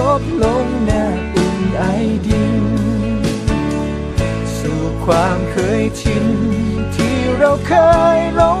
ลบลงแนบอุ่นไอดิน สู่ความเคยชิน ที่เราเคยหลง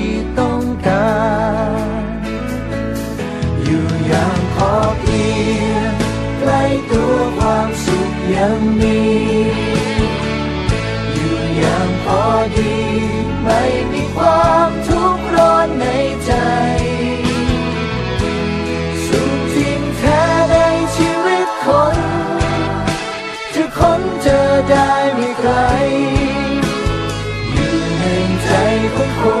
ี่ ใ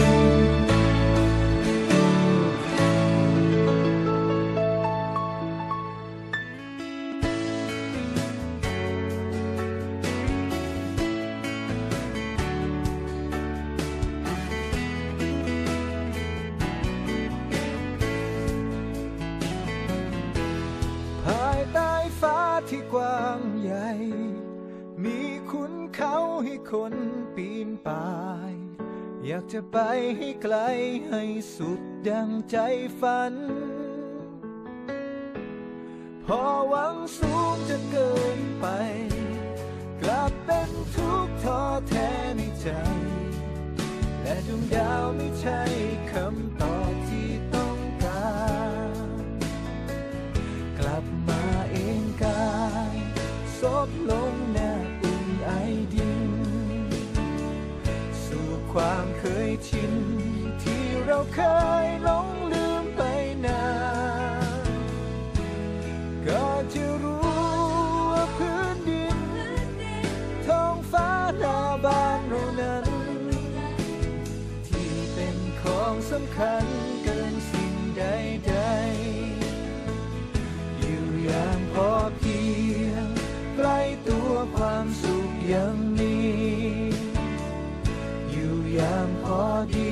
ให้คนปีนป่าย อยากจะไปให้ไกลให้สุดดังใจฝัน พอหวังสูงจนเกินไป กลับเป็นทุกข์ท้อแท้ในใจ และดวงดาวไม่ใช่ เคยหลงลืมไปนานก็จะรู้ว่าพื้นดินท้องฟ้าหน้าบ้านเรานั้น ที่เป็นของสำคัญเกินสิ่งใดๆอยู่อย่างพอเพียงใกล้ตัวความสุขยังมี อยู่อย่างพอดี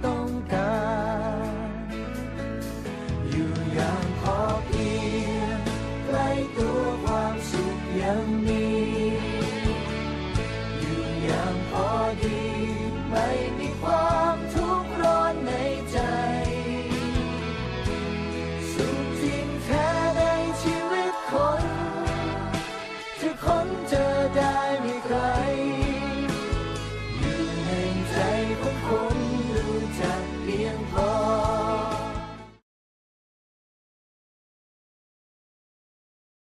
me.